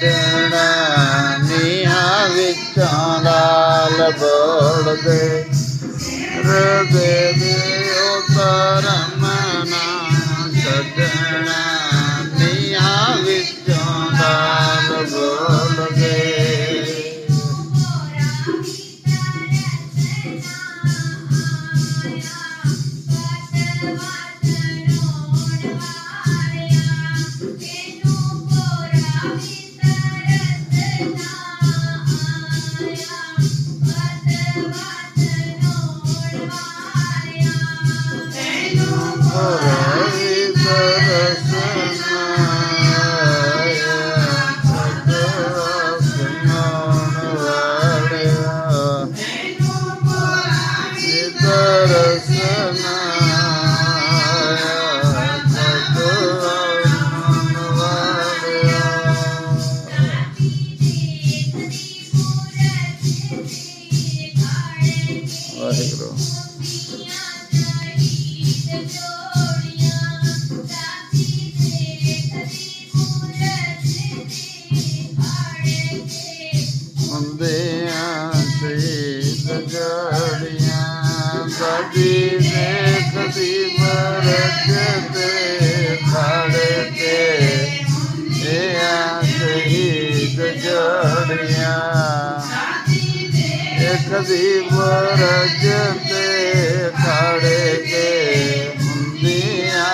ਛੱਡਣਾ ਨੀਹਾਂ ਵਿੱਚੋਂ ਲਾਲ ਬੋਲਦੇ वरज ते धारे जे मिया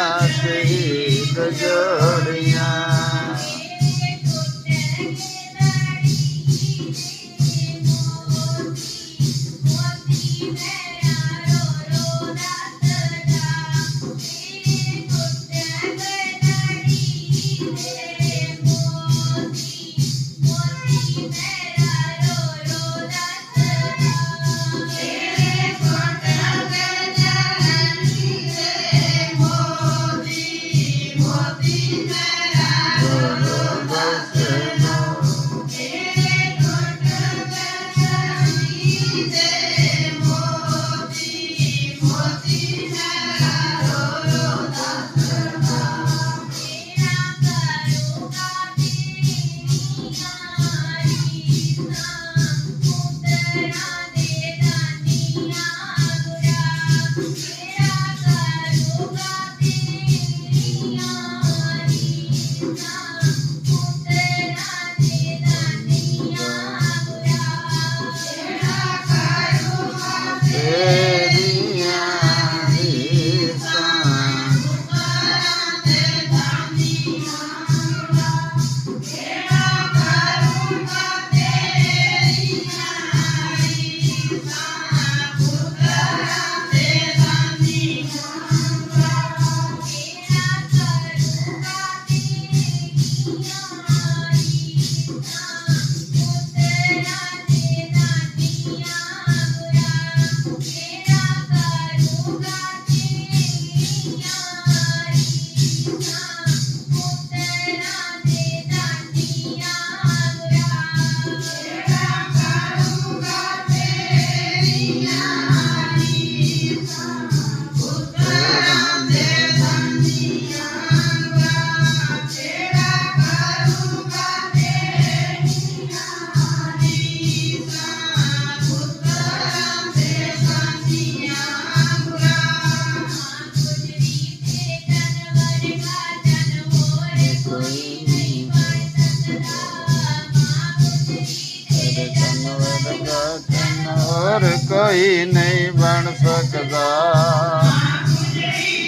ਹੋਰ ਕੋਈ ਨਹੀਂ ਬਣ ਸਕਦਾ।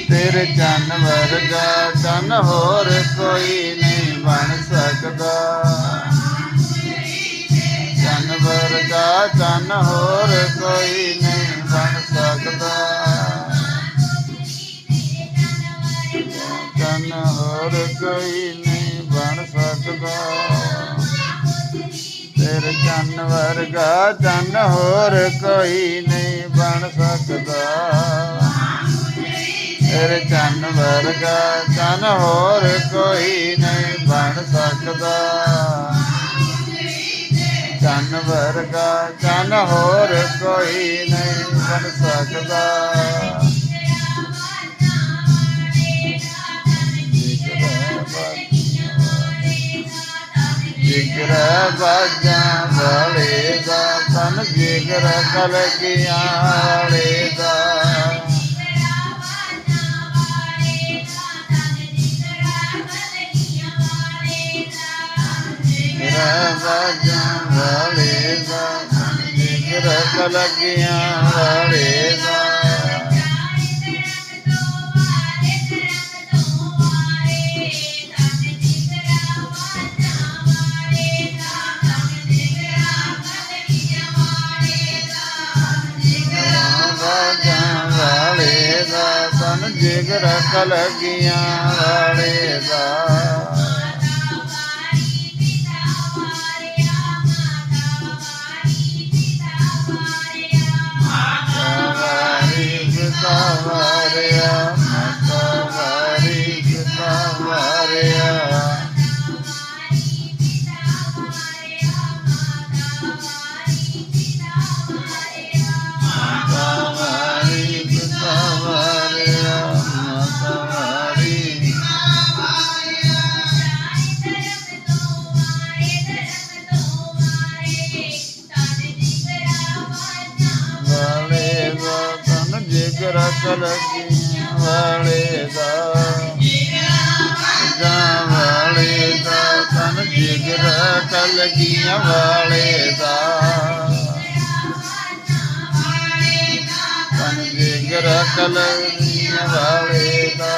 ਤੇਰੇ ਚੰਨ ਵਰਗਾ ਚੰਨ ਹੋਰ ਕੋਈ ਨਹੀਂ ਬਣ ਸਕਦਾ। ਚੰਨ ਵਰਗਾ ਚੰਨ ਹੋਰ ਕੋਈ ਤੇਰੇ ਚੰਨ ਵਰਗਾ ਚੰਨ ਹੋਰ ਕੋਈ ਨਹੀਂ ਬਣ ਸਕਦਾ। ਤੇਰੇ ਚੰਨ ਵਰਗਾ ਚੰਨ ਹੋਰ ਕੋਈ ਨਹੀਂ ਬਣ ਸਕਦਾ। ਚੰਨ ਵਰਗਾ ਚੰਨ ਹੋਰ ਕੋਈ ਨਹੀਂ ਬਣ ਸਕਦਾ। ਜਿਗਰ ਬਾਜਾਂ ਵਾਲੇ ਦਾ, ਤਨ ਜਿਗਰ ਕਲਗੀਆਂ ਵਾਲੇ ਦਾ। ਜਿਗਰ ਵਾਲੇ ਦਾ, ਤਨ ਜਿਗਰ ਕਲਗੀਆਂ ਵਾਲੇ ਦਾ। ਜਿਗਰ ਕਲਗੀਆਂ ਵਾਲੇ ਦਾ। ਵਾਰੀ ਪਿਤਾ ਵਾਰਿਆ ਤਨ ਜਿਗਰ ਕਲਗੀਆਂ ਵਾਲੇ ਦਾ ਜਾ ਵਾਲੇ ਦਾ ਤਨ ਜਿਗਰ ਕਲਗੀਆਂ ਵਾਲੇ ਦਾ ਤਨ ਜਿਗਰ ਕਲਗੀਆਂ ਵਾਲੇ ਦਾ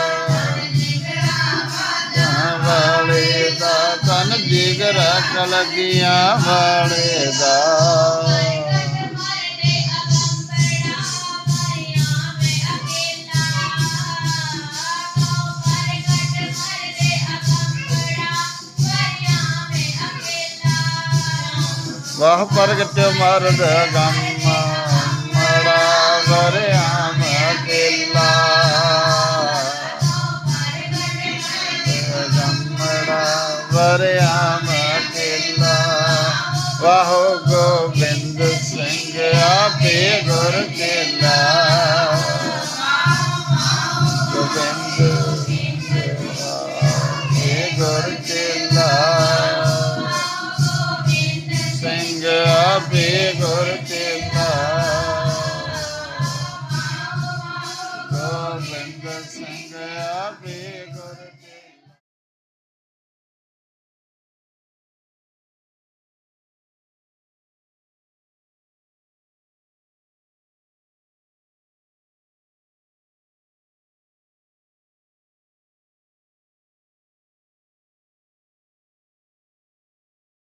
ਜਾ ਵਾਲੇ ਦਾ ਤਨ ਜਿਗਰ ਕਲਗੀਆਂ ਵਾਲੇ ਦਾ। ਵਾਹ ਪ੍ਰਗਟ ਮਰਦ ਗਮ ਮੜਾ ਵਰਿਆਮ ਅਕੇਲਾ ਗਮੜਾ ਵਰਿਆਮ ਅਕੇਲਾ ਵਾਹੋ ਗੋਬਿੰਦ